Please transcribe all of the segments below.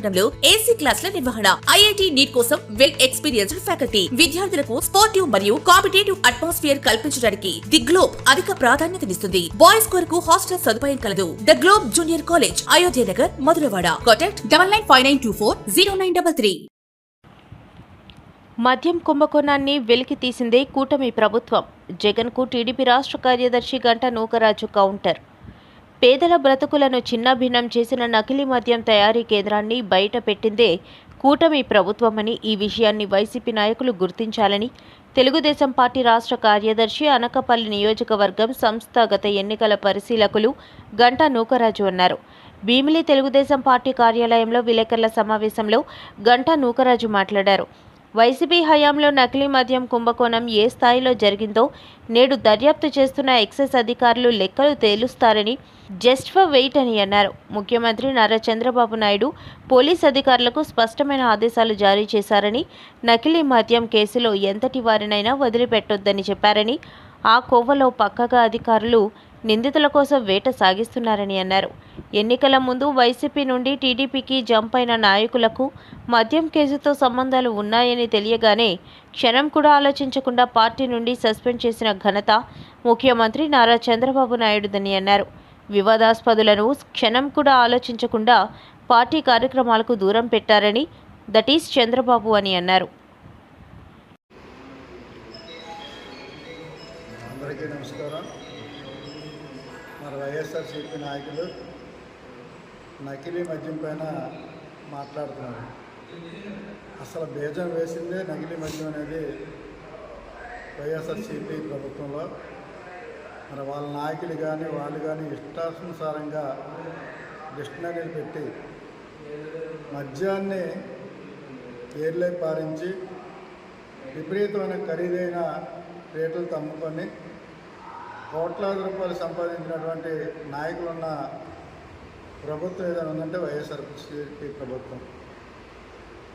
విశాఖపట్నంలో ఏసీ క్లాసుల నిర్వహణ. ఐఐటి నీట్ కోసం వెల్ ఎక్స్పీరియన్స్డ్ ఫ్యాకల్టీ విద్యార్థులకు స్పోర్టివ్ మరియు కాంపిటేటివ్ అట్మాస్ఫియర్ కల్పించడానికి ది గ్లోబ్ అధిక ప్రాధాన్యతనిస్తుంది బాయ్స్ కొరకు హాస్టల్ సదుపాయం కలదు. The Globe junior college Ayodhya Nagar Madhurawada contact double nine five nine two four zero nine double three మద్యం కుంభకోణాన్ని వెలికి తీసిందే కూటమి ప్రభుత్వం. జగన్కు టీడీపీ రాష్ట్ర కార్యదర్శి గంట నూకరాజు కౌంటర్. పేదల బ్రతుకులను చిన్నభిన్నం చేసిన నకిలీ మద్యం తయారీ కేంద్రాన్ని బయట పెట్టిందే కూటమి ప్రభుత్వమని ఈ విషయాన్ని వైసీపీ నాయకులు గుర్తించాలని తెలుగుదేశం పార్టీ రాష్ట్ర కార్యదర్శి అనకపల్లి నియోజకవర్గం సంస్థాగత ఎన్నికల పరిశీలకులు గంటా నూకరాజు అన్నారు. భీమిలి తెలుగుదేశం పార్టీ కార్యాలయంలో విలేకరుల సమావేశంలో గంటా నూకరాజు మాట్లాడారు. వైసీపీ హయాంలో నకిలీ మద్యం కుంభకోణం ఏ స్థాయిలో జరిగిందో నేడు దర్యాప్తు చేస్తున్న ఎక్సైజ్ అధికారులు లెక్కలు తేలుస్తారని జస్ట్ ఫర్ వెయిట్ అని అన్నారు. ముఖ్యమంత్రి నారా చంద్రబాబు నాయుడు పోలీస్ అధికారులకు స్పష్టమైన ఆదేశాలు జారీ చేశారని నకిలీ మద్యం కేసులో ఎంతటి వారినైనా వదిలిపెట్టొద్దని చెప్పారని ఆ కోవలో పక్కగా అధికారులు నిందితుల కోసం వేట సాగిస్తున్నారని అన్నారు. ఎన్నికల ముందు వైసీపీ నుండి టీడీపీకి జంప్ అయిన నాయకులకు మద్యం కేసుతో సంబంధాలు ఉన్నాయని తెలియగానే క్షణం కూడా ఆలోచించకుండా పార్టీ నుండి సస్పెండ్ చేసిన ఘనత ముఖ్యమంత్రి నారా చంద్రబాబు నాయుడుదని అన్నారు. వివాదాస్పదులను క్షణం కూడా ఆలోచించకుండా పార్టీ కార్యక్రమాలకు దూరం పెట్టారని దట్ ఈస్ చంద్రబాబు అని అన్నారు. అందరికీ నమస్కారం. మరి వైఎస్ఆర్సీపీ నాయకులు నకిలీ మద్యం పైన మాట్లాడుతున్నారు. అసలు బీజం వేసిందే నకిలీ మద్యం అనేది వైఎస్ఆర్సీపీ ప్రభుత్వంలో. మరి వాళ్ళ నాయకులు కానీ వాళ్ళు కానీ ఇష్టానుసారంగా డిక్షనరీలు పెట్టి మద్యాన్ని ఏర్లై పారించి విపరీతమైన ఖరీదైన రేట్లతో అమ్ముకొని కోట్లాది రూపాయలు సంపాదించినటువంటి నాయకులున్న ప్రభుత్వం ఏదైనా ఉందంటే వైఎస్ఆర్సీపీ ప్రభుత్వం.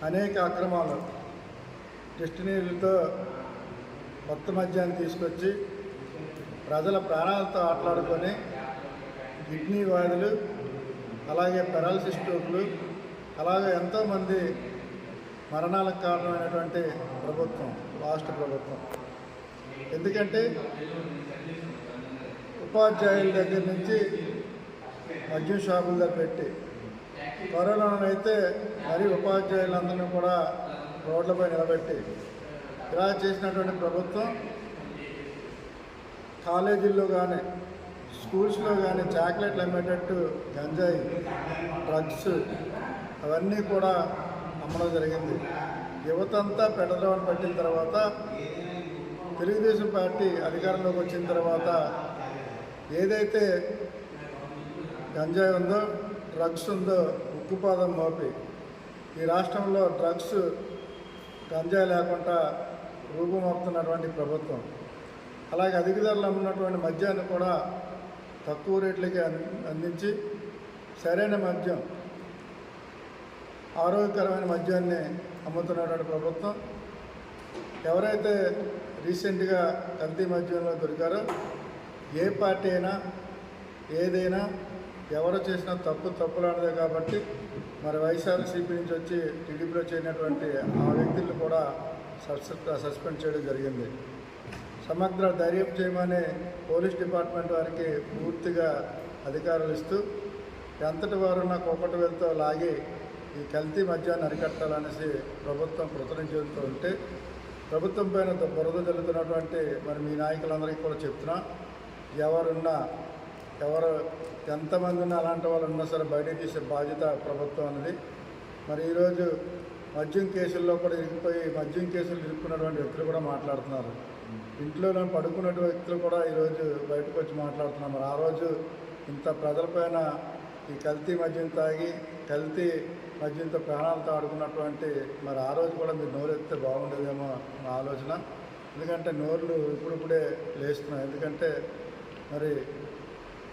అనేక అక్రమాలు డెస్టినీలతో కొత్త మద్యాన్ని తీసుకొచ్చి ప్రజల ప్రాణాలతో ఆటలాడుకొని కిడ్నీ వ్యాధులు అలాగే పెరాలసిస్ స్ట్రోక్లు అలాగే ఎంతోమంది మరణాలకు కారణమైనటువంటి ప్రభుత్వం రాష్ట్ర ప్రభుత్వం. ఎందుకంటే ఉపాధ్యాయుల దగ్గర నుంచి మద్యం షాపుల పెట్టి. కరోనానైతే మరి ఉపాధ్యాయులందరినీ కూడా రోడ్లపై నిలబెట్టి. ఇలా చేసినటువంటి ప్రభుత్వం కాలేజీల్లో కానీ స్కూల్స్లో కానీ చాక్లెట్లు అమ్మేటట్టు గంజాయి డ్రగ్స్ అవన్నీ కూడా అమ్మడం జరిగింది. యువత అంతా పెడద్రవని పట్టిన తర్వాత తెలుగుదేశం పార్టీ అధికారంలోకి వచ్చిన తర్వాత ఏదైతే గంజాయి ఉందో డ్రగ్స్ ఉందో ఉక్కుపాదం మోపి. ఈ రాష్ట్రంలో డ్రగ్స్ గంజాయి లేకుండా రూపుమాపుతున్నటువంటి ప్రభుత్వం. అలాగే అధిక ధరలు అమ్మినటువంటి మద్యాన్ని కూడా తక్కువ రేట్లకి అందించి సరైన మద్యం ఆరోగ్యకరమైన మద్యాన్ని అమ్ముతున్నటువంటి ప్రభుత్వం. ఎవరైతే రీసెంట్గా కల్తీ మద్యంలో దొరికారో ఏ పార్టీ అయినా ఏదైనా ఎవరు చేసిన తప్పు తప్పులాడదే కాబట్టి మరి వైఎస్ఆర్సీపీ నుంచి వచ్చి టీడీపీలో చేరినటువంటి ఆ వ్యక్తులను కూడా సస్పె సస్పెండ్ చేయడం జరిగింది. సమగ్ర ధైర్యం చేయమని పోలీస్ డిపార్ట్మెంట్ వారికి పూర్తిగా అధికారులు ఇస్తూ ఎంతటి వారున్న ఒకటి వెళ్తూ లాగి ఈ కల్తీ మద్యాన్ని అరికట్టాలనేసి ప్రభుత్వం కృతజ్ఞత ఉంటే ప్రభుత్వం పైన బురద జల్లుతున్నటువంటి మరి మీ నాయకులందరికీ కూడా చెప్తున్నా ఎవరున్నా ఎవరు ఎంతమంది ఉన్నా అలాంటి వాళ్ళు ఉన్నా సరే బయటకు తీసే బాధ్యత ప్రభుత్వం అనేది. మరి ఈరోజు మద్యం కేసుల్లో కూడా ఇరిగిపోయి మద్యం కేసులు ఇరుక్కున్నటువంటి వ్యక్తులు కూడా మాట్లాడుతున్నారు. ఇంట్లో పడుకున్నటువంటి వ్యక్తులు కూడా ఈరోజు బయటకు వచ్చి మాట్లాడుతున్నారు. మరి ఆ రోజు ఇంత ప్రజలపైన ఈ కల్తీ మద్యం తాగి కల్తీ మద్యంతో ప్రాణాలతో ఆడుకున్నటువంటి మరి ఆ రోజు కూడా మీరు నోరెత్తే బాగుండేదేమో నా ఆలోచన. ఎందుకంటే నోర్లు ఇప్పుడిప్పుడే లేస్తున్నాయి. ఎందుకంటే మరి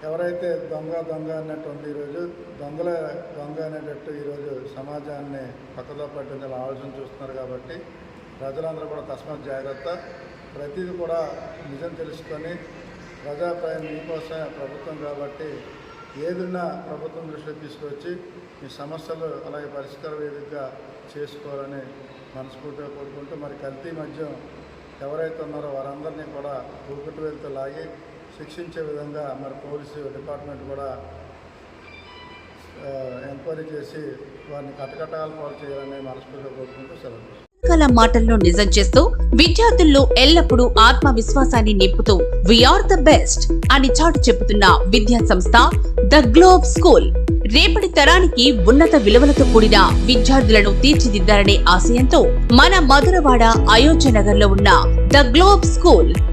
ఎవరైతే దొంగ దొంగ అన్నట్టు ఉంది ఈరోజు దొంగల దొంగ అనేటట్టు ఈరోజు సమాజాన్ని పక్కదో పట్టించాలని ఆలోచన చూస్తున్నారు కాబట్టి ప్రజలందరూ కూడా తస్మాత్ జాగ్రత్త. ప్రతిదీ కూడా నిజం తెలుసుకొని ప్రజాప్రాయం మీకోసమే ప్రభుత్వం కాబట్టి ఏదున్నా ప్రభుత్వం దృష్టిలో తీసుకొచ్చి మీ సమస్యలు అలాగే పరిష్కార వేదికగా చేసుకోవాలని మనస్ఫూర్తిగా కోరుకుంటూ మరి కల్తీ మద్యం ఎవరైతే ఉన్నారో వారందరినీ కూడా ఊపిటి వేలితో లాగి శిక్షించే విధంగా మరి పోలీసు డిపార్ట్మెంట్ కూడా ఎంక్వైరీ చేసి వారిని కటకటాలు పాలు చేయాలని మనస్ఫూర్తిగా కోరుకుంటూ సెలవు తీసుకుంటాను. మాటల్లో నిజం చేస్తూ విద్యార్థుల్లో ఎల్లప్పుడూ ఆత్మవిశ్వాసాన్ని నింపుతూ వీఆర్ ద బెస్ట్ అని చాటు చెబుతున్న విద్యా సంస్థ ద గ్లోబ్ స్కూల్ రేపటి తరానికి ఉన్నత విలువలతో కూడిన విద్యార్థులను తీర్చిదిద్దాలనే ఆశయంతో మన మధురవాడ అయోధ్య నగర్లో ఉన్న ద గ్లోబ్ స్కూల్